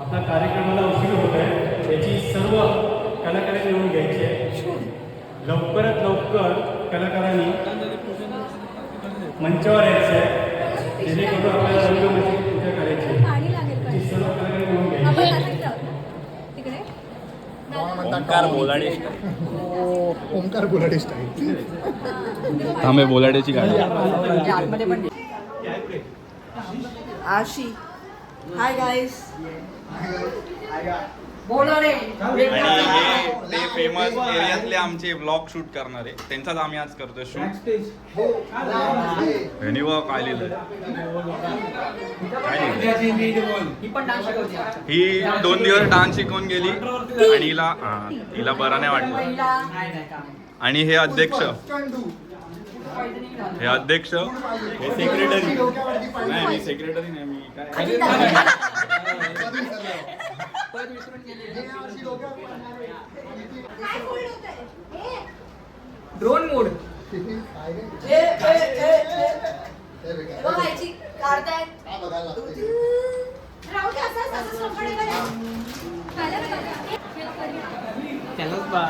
आपला कार्यक्रमाला उशीर होत आहे. याची सर्व कलाकारांनी येऊन घ्यायची आहे. लवकरात लवकर कलाकारांनी मंचावर यायचं आहे. जेणेकरून आपल्याला रंगमंचाची पूजा करायची आहे. पाणी लागेल याची पाहिजे सर्व कलाकार येऊन घ्यायची ओंकार बोलाडे स्टाईल थांबे बोलाड्याची गाडी. आशी. हाय गाईस आणि हे ते फेमस एरियातले आमचे ब्लॉग शूट करणारे त्यांचाच आम्ही आज करतोय शूट बघा काय लिहिलंय ही दोन दिवस डान्स शिकवून गेली. आणि हिला हिला बरा नाही वाटलं. आणि हे अध्यक्ष. हे अध्यक्ष. हे सेक्रेटरी नाही मी सेक्रेटरी नाही मी काय? Drone mode. ना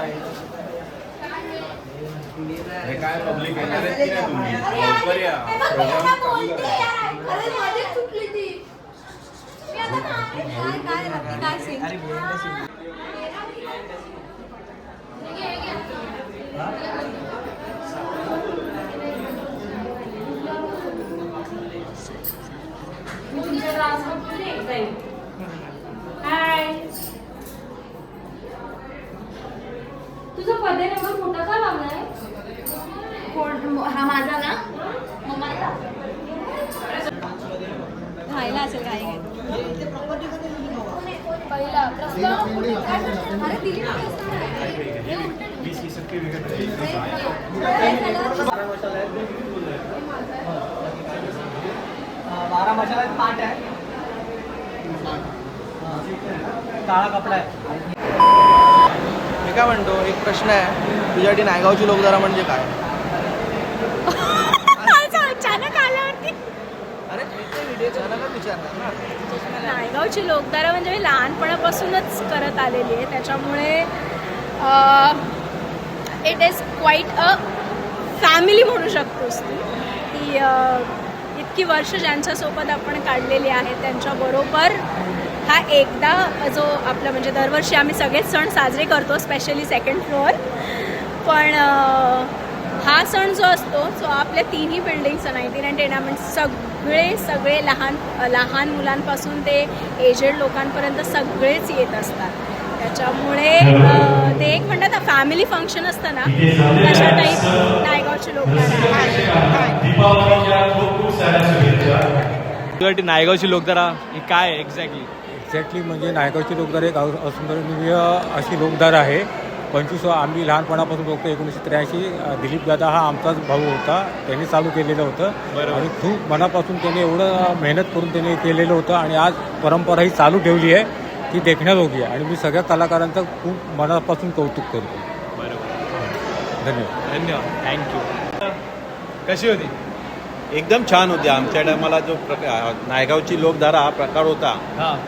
हे काय पब्लिक येणार आहेत तुझा पदे नंबर मोठा का लावलाय कोण हा माझा ना मम्माचा खायला असेल काही पहिला प्रश्न अरे दिली बारा मशाला पाठ आहे. काळा कपडा आहे. मी काय म्हणतो एक प्रश्न आहे. तुझ्यासाठी नायगावची लोकधारा म्हणजे काय अचानक आल्यावरती अरे व्हिडिओ अचानकच विचारणार ना नायगावची लोकधारा म्हणजे मी लहानपणापासूनच करत आलेली आहे. त्याच्यामुळे it is quite a family म्हणू शकतोस तू. की इतकी वर्ष ज्यांच्यासोबत आपण काढलेली आहेत त्यांच्याबरोबर हा एकदा जो आपला म्हणजे दरवर्षी आम्ही सगळेच सण साजरे करतो स्पेशली सेकंड फ्लोअर पण हा सण जो असतो जो आपल्या तिन्ही बिल्डिंगचं नाईन्टीन अँड सग सगळे सगळे लहान लहान मुलांपासून ते एजेड लोकांपर्यंत सगळेच येत असतात. त्याच्यामुळे ते एक म्हणतात ना फॅमिली फंक्शन असतं ना. तशा टाईप नायगावची लोक नायगावची लोकधारा ही काय एक्झॅक्टली एक्झॅक्टली म्हणजे नायगावची लोकधारा एक अ- अस्मरणीय अशी लोकधारा आहे. पंचवीस आम्ही लहानपणापासून बघतो एकोणीसशे त्र्याऐंशी दिलीप दादा हा आमचाच भाऊ होता. त्यांनी चालू केलेलं होतं. आणि खूप मनापासून त्याने एवढं मेहनत करून त्याने केलेलं होतं आणि आज परंपरा ही चालू ठेवली आहे ती देखण्याजोगी आहे. आणि मी सगळ्या कलाकारांचं खूप मनापासून कौतुक करतो. बरोबर. धन्यवाद. धन्यवाद. थँक्यू कशी होती? एकदम छान होते. आमच्या टायमाला जो प्रकार नायगावची लोकधारा हा प्रकार होता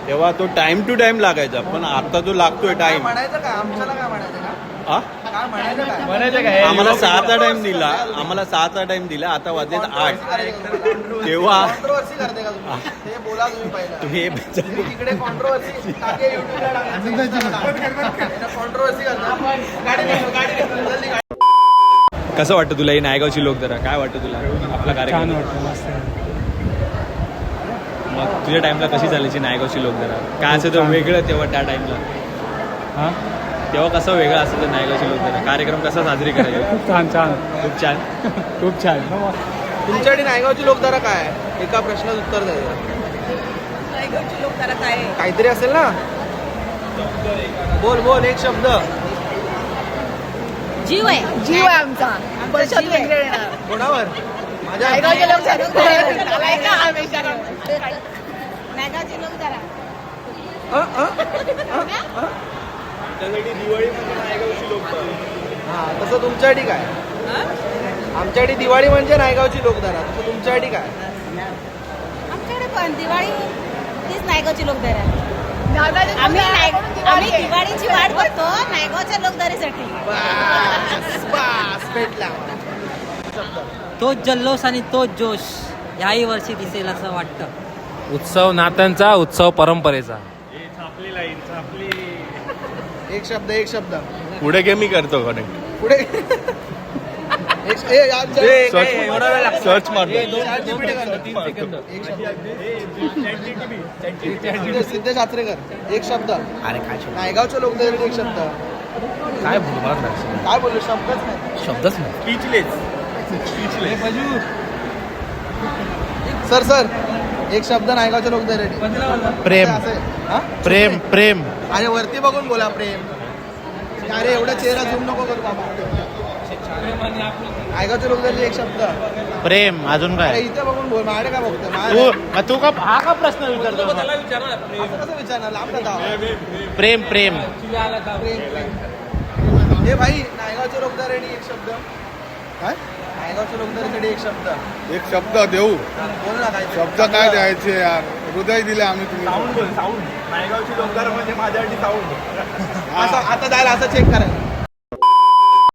तेव्हा तो टाइम टू टाइम लागायचा. पण आता जो लागतोय टाइम म्हणायचं काय? आमच्याला काय म्हणायचं? का काय म्हणायचं काय? म्हणायचं काय आम्हाला सहाचा टाइम दिला. आम्हाला सहाचा टाइम दिला. आता वाजलेत आठ. तेव्हा तुम्ही? कसं वाटतं तुला ही नायगावची लोकधारा काय वाटतं तुला? आपला कार्यक्रम? मग तुझ्या टाइमला कशी चालायची नायगावची लोकधारा काय असायचं वेगळं तेव्हा त्या टाइमला हां? तेव्हा कसं वेगळं असायचं नायगावची लोकधारा कार्यक्रम कसा साजरी करायचा? खूप छान छान. खूप छान. खूप छान. तुमच्यासाठी नायगावची लोकधारा काय आहे? एका प्रश्नाचं उत्तर द्यायचं नायगावची लोकधारा काय आहे? काहीतरी असेल ना? बोल बोल एक शब्द. जीव आहे. जीव आहे आमचा. आहे. कोणावर? माझ्या? नायगावची लोकधारा नायगावची लोकधारा. अ, अ, अ, अ. त्यासाठी दिवाळी म्हणजे नायगावची लोकधारा हा तसं तुमच्यासाठी काय? आमच्यासाठी दिवाळी म्हणजे नायगावची लोकधारा. तसं तुमच्यासाठी काय? आमच्याकडे पण दिवाळी तीच नायगावची लोकधारा. आहे आम्ही नाय- आम्ही दिवाळीची वाट बघतो नायगावच्या लोकदारीसाठी बस बस भेटला. तोच जल्लोष आणि तोच जोश याही वर्षी दिसेल असं वाटतं. उत्सव नात्यांचा उत्सव परंपरेचा. एक शब्द एक शब्द. पुढे घे मी करतो कनेक्ट पुढे. एक ए, यार, चल. सर्च मारतो कर. एक शब्द. सिद्धेश आचरेकर एक शब्द. अरे काय शब्द? नायगावच्या लोक एक शब्द. काय बोलू मला नाही. काय बोललो शब्दच नाही. शब्दच नाही. सर सर एक शब्द नायगावच्या लोक प्रेम. प्रेम प्रेम. अरे वरती बघून बोला प्रेम. अरे एवढा चेहरा झूम नको करू बाबा. नायगावच्या लोक एक शब्द. प्रेम अजून अरे काय इथे बघून बोल. माझ्याकडे काय बघतो तू माझ्याकडे- मग तू का हा का प्रश्न विचारतो? मग? असं कसं विचारणार? लांब जाता प्रेम प्रेम हे भाई नायगावच्या लोकदाराने एक शब्द. काय? एक शब्द. एक शब्द देऊ. बोल ना काय शब्द काय द्यायचे यार? हृदय दिले आम्ही तुम्ही. साऊंड बोल साऊंड. नायगावची लोकदार म्हणजे माझ्यासाठी साऊंड. असं आता जायला असं चेक करायला